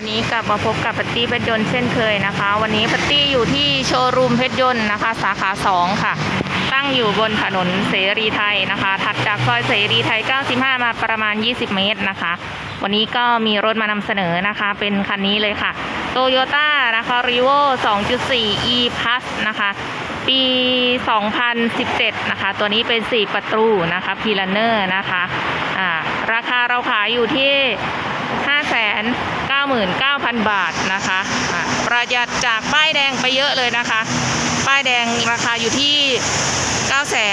วันนี้กลับมาพบกับปตตี้เพชรยนต์เช่นเคยนะคะ วันนี้ปตตี้อยู่ที่โชว์รูมเพชรยนต์นะคะ สาขา 2 ค่ะ ตั้งอยู่บนถนนเสรีไทยนะคะ ถัดจากซอยเสรีไทย 95 มาประมาณ 20 เมตรนะคะ วันนี้ก็มีรถมานำเสนอนะคะ เป็นคันนี้เลยค่ะ Toyota นะคะ r e v o 2.4 e plus นะคะ ปี 2017 นะคะ ตัวนี้เป็น 4 ประตูนะคะ p i l a n e r นะคะ อ่า ราคาเราขายอยู่ที่ 99,000 บาทนะคะประหยัดจากป้ายแดงไปเยอะเลยนะคะ ป้ายแดงราคาอยู่ที่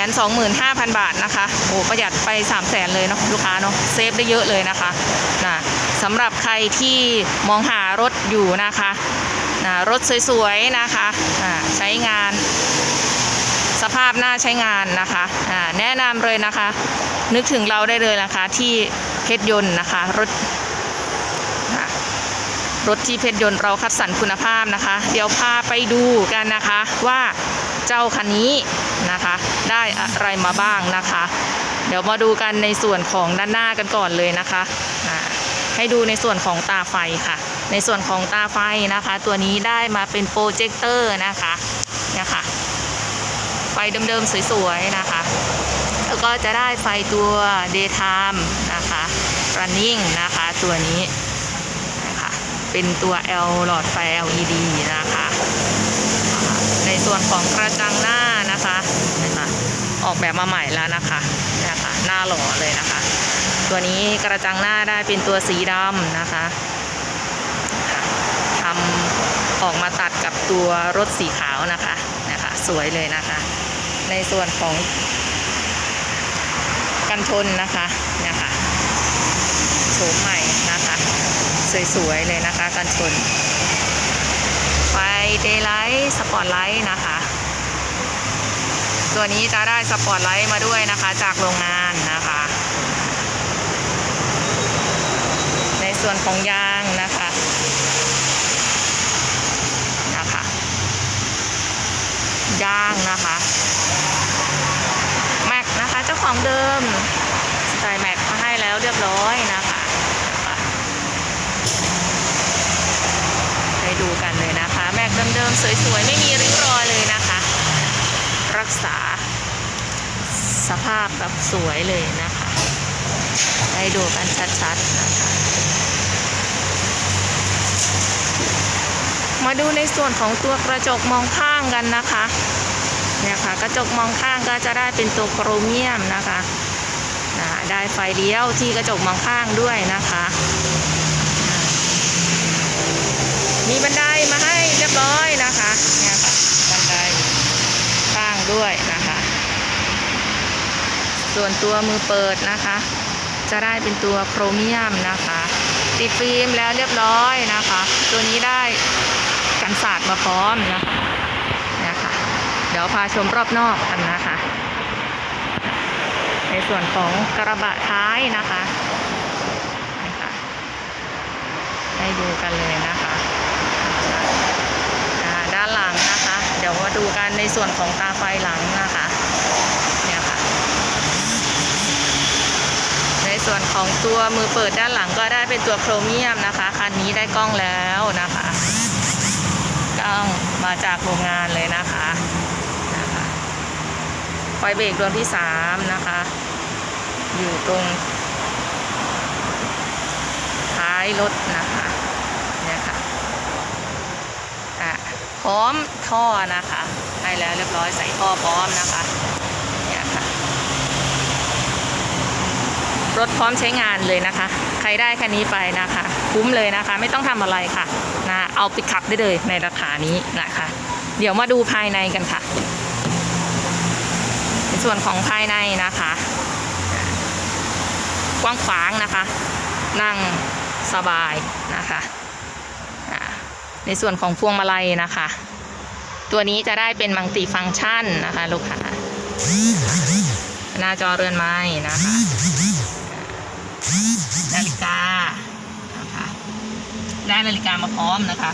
925,000 บาทนะคะโอ้ประหยัดไป 300,000 เลยเนาะลูกค้าเนาะเซฟได้เยอะเลยนะคะนะสำหรับใครที่มองหารถอยู่นะคะนะรถสวยๆนะคะอ่าใช้งานสภาพหน่าใช้งานนะคะอ่าแนะนำเลยนะคะ นึกถึงเราได้เลยนะคะที่เพชรยนต์นะคะรถ รถที่เพชรยนต์เราคัดสรรคุณภาพนะคะ เดี๋ยวพาไปดูกันนะคะว่าเจ้าคันนี้นะคะ ได้อะไรมาบ้างนะคะ เดี๋ยวมาดูกันในส่วนของด้านหน้ากันก่อนเลยนะคะให้ดูในส่วนของตาไฟค่ะ ในส่วนของตาไฟนะคะ ตัวนี้ได้มาเป็นโปรเจคเตอร์นะคะเนี่ยค่ะไฟเดิมๆสวยๆนะคะ แล้วก็จะได้ไฟตัว daytime นะคะ running นะคะตัวนี้ เป็นตัว L หลอดไฟ LED นะคะ ในส่วนของกระจังหน้านะคะนะคะออกแบบมาใหม่แล้วนะคะนะคะ หน้าหล่อเลยนะคะ ตัวนี้กระจังหน้าได้เป็นตัวสีดำนะคะทำออกมาตัดกับตัวรถสีขาวนะคะนะคะ สวยเลยนะคะ ในส่วนของกันชนนะคะนะคะโฉมใหม่ สวยๆเลยนะคะกันชน ไฟเดย์ไลท์สปอร์ตไลท์นะคะ ตัวนี้จะได้สปอร์ตไลท์มาด้วยนะคะ จากโรงงานนะคะ ในส่วนของยางนะคะนะคะยางนะคะแม็กนะคะเจ้าของเดิมใส่แม็กมาให้แล้วเรียบร้อยนะคะนะคะไป ดูกันเลยนะคะ แม็กเดิมๆสวยๆ ไม่มีริ้วรอยเลยนะคะ รักษา สภาพแบบสวยเลยนะคะให้ดูกันชัดๆนะคะ มาดูในส่วนของตัวกระจกมองข้างกันนะคะเนี่ยค่ะกระจกมองข้างก็จะได้เป็นตัวโครเมียมนะคะนะได้ไฟเลี้ยวที่กระจกมองข้างด้วยนะคะ มีบันไดมาให้เรียบร้อยนะคะเนี่ยค่ะบันไดข้างด้วยนะคะ ส่วนตัวมือเปิดนะคะ จะได้เป็นตัวโครเมียมนะคะ ติดฟิล์มแล้วเรียบร้อยนะคะ ตัวนี้ได้กันสาดมาพร้อมนะคะเนี่ยค่ะเดี๋ยวพาชมรอบนอกกันนะคะ ในส่วนของกระบะท้ายนะคะให้ดูกันเลยนะคะอ่าด้านหลังนะคะ เดี๋ยวมาดูกันในส่วนของตาไฟหลังนะคะเนี่ยค่ะ ในส่วนของตัวมือเปิดด้านหลังก็ได้เป็นตัวโครเมียมนะคะคันนี้ได้กล้องแล้วนะคะกล้องมาจากโรงงานเลยนะคะนะคะไฟเบรกดวงที่สามนะคะ อยู่ตรงท้ายรถนะคะเนี่ยค่ะอะ พร้อมท่อนะคะให้แล้วเรียบร้อยใส่ท่อพร้อมนะคะเนี่ยค่ะรถพร้อมใช้งานเลยนะคะ ใครได้คันนี้ไปนะคะ คุ้มเลยนะคะ ไม่ต้องทำอะไรค่ะนะเอาไปขับได้เลยในราคานี้นะคะ เดี๋ยวมาดูภายในกันค่ะในส่วนของภายในนะคะ กว้างขวางนะคะ นั่งสบายนะคะ ในส่วนของพวงมาลัยนะคะ ตัวนี้จะได้เป็นมังติฟังก์ชันนะคะ ลูกค้าหน้าจอเรือนไม้นะคะนาฬิกานะคะได้นาฬิกามาพร้อมนะคะ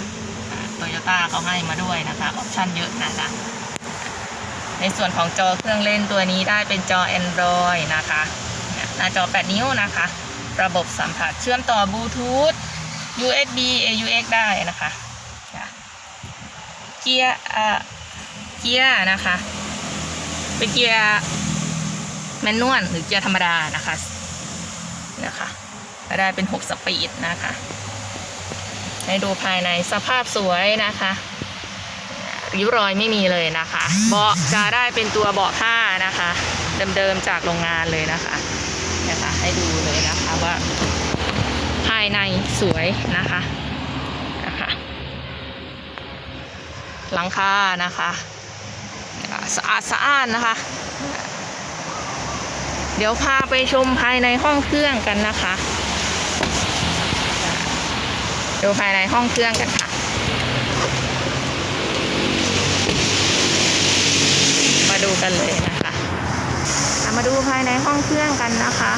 โตโยต้าเขาให้มาด้วยนะคะออปชั่นเยอะนะคะในส่วนของจอเครื่องเล่นตัวนี้ได้เป็นจอ Android นะคะหน้าจอ 8 นิ้วนะคะ ระบบสัมผัสเชื่อมต่อบลูทูธ USB AUX ได้นะคะ เกียร์อ่าเกียร์นะคะ เป็นเกียร์แมนนวลหรือเกียร์ธรรมดานะคะนะคะก็ได้เป็น 6 สปีดนะคะ ให้ดูภายในสภาพสวยนะคะริ้วรอยไม่มีเลยนะคะ เบาะจะได้เป็นตัวเบาะผ้านะคะ เดิมๆจากโรงงานเลยนะคะนะคะ ให้ดูเลยนะคะว่า ภายในสวยนะคะ หลังคานะคะสะอาดสะอ้านนะคะ เดี๋ยวพาไปชมภายในห้องเครื่องกันนะคะดูภายในห้องเครื่องกันค่ะ มาดูกันเลยนะคะมาดูภายในห้องเครื่องกันนะคะ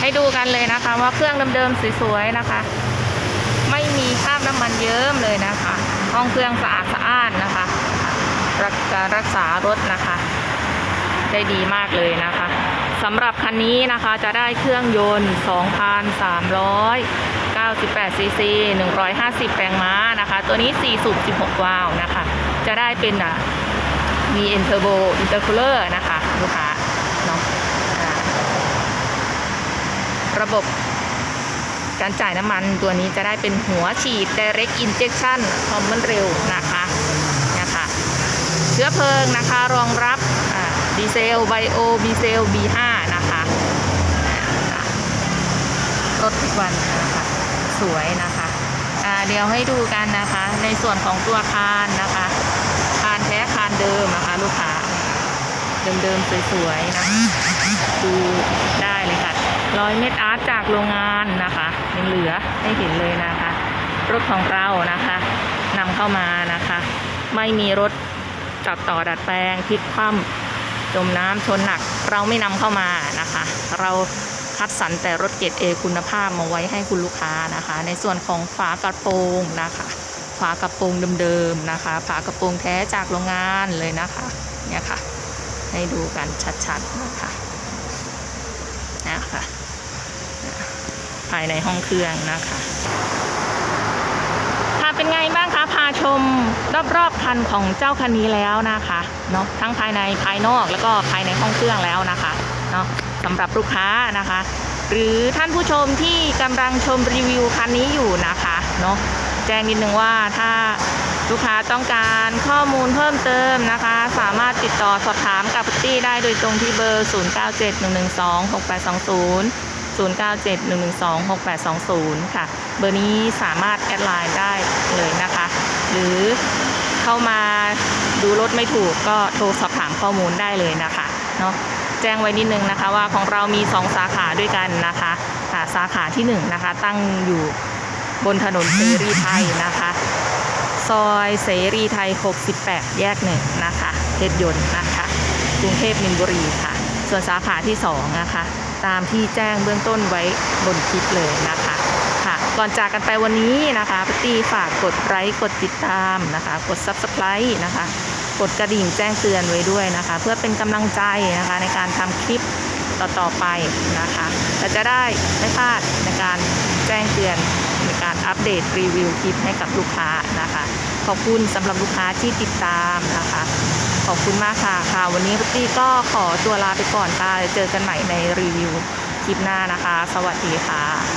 ให้ดูกันเลยนะคะว่าเครื่องเดิมๆสวยๆนะคะ ไม่มีคราบน้ำมันเยิ้มเลยนะคะ ห้องเครื่องสะอาดสะอ้านนะคะรักการรักษารถนะคะ ได้ดีมากเลยนะคะสำหรับคันนี้นะคะจะได้เครื่องยนต์ 2,398ซีซี150 แรงม้านะคะ ตัวนี้ 4 สูบ 16 วาล์วนะคะ จะได้เป็นอะ VN Turbo Intercooler นะคะ ลูกค้าเนาะอ่าระบบ การจ่ายน้ำมันตัวนี้จะได้เป็นหัวฉีด Direct Injection ความมันเร็วนะคะนะคะเชื้อเพลิงนะคะรองรับดีเซลไบโอดีเซล B5 นะคะรถทุกวันนะคะสวยนะคะเดี๋ยวให้ดูกันนะคะในส่วนของตัวคานนะคะคานแท้คานเดิมนะคะลูกค้าเดิมๆสวยๆนะดูได้เลยค่ะ รอยเม็ดอาร์ตจากโรงงานนะคะยังเหลือให้เห็นเลยนะคะ รถของเรานะคะนำเข้ามานะคะ ไม่มีรถตัดต่อดัดแปลงพลิกคว่ำจมน้ำชนหนัก เราไม่นำเข้ามานะคะ เราคัดสรรแต่รถเกรดเอคุณภาพมาไว้ให้คุณลูกค้านะคะ ในส่วนของฝากระโปรงนะคะฝากระโปรงเดิมๆนะคะฝากระโปรงแท้จากโรงงานเลยนะคะเนี่ยค่ะ ให้ดูกันชัดๆนะคะ ภายในห้องเครื่องนะคะค่ะเป็นไงบ้างคะพาชมรอบๆคันของเจ้าคันนี้แล้วนะคะเนาะทั้งภายในภายนอกแล้วก็ภายในห้องเครื่องแล้วนะคะเนาะสำหรับลูกค้านะคะ หรือท่านผู้ชมที่กำลังชมรีวิวคันนี้อยู่นะคะเนาะแจ้งนิดนึงว่าถ้าลูกค้าต้องการข้อมูลเพิ่มเติมนะคะ สามารถติดต่อสอบถามกับพุตตี้ได้โดยตรงที่เบอร์ 0971126820 0971126820 ค่ะ เบอร์นี้สามารถแอดไลน์ได้เลยนะคะ หรือเข้ามาดูรถไม่ถูกก็โทรสอบถามข้อมูลได้เลยนะคะเนาะแจ้งไว้นิดนึงนะคะว่าของเรามี 2 สาขาด้วยกันนะคะค่ะสาขาที่1นะคะตั้งอยู่บนถนนเสรีไทยนะคะ ซอยเสรีไทย 68 แยกหนึ่งนะคะเพชรยนต์นะคะ กรุงเทพมินบุรีค่ะ ส่วนสาขาที่2นะคะ ตามที่แจ้งเบื้องต้นไว้บนคลิปเลยนะคะค่ะก่อนจากกันไปวันนี้นะคะปตี้ฝากกดไลค์กดติดตามนะคะ กด Subscribe นะคะ กดกระดิ่งแจ้งเตือนไว้ด้วยนะคะ เพื่อเป็นกำลังใจนะคะในการทำคลิปต่อๆไปนะคะและจะได้ไม่พลาดในการแจ้งเตือนในการอัปเดตรีวิวคลิปให้กับลูกค้านะคะ ขอบคุณสำหรับลูกค้าที่ติดตามนะคะ ขอบคุณมากค่ะค่ะ วันนี้ตี้ก็ขอตัวลาไปก่อนค่ะเจอกันใหม่ในรีวิวคลิปหน้านะคะ สวัสดีค่ะ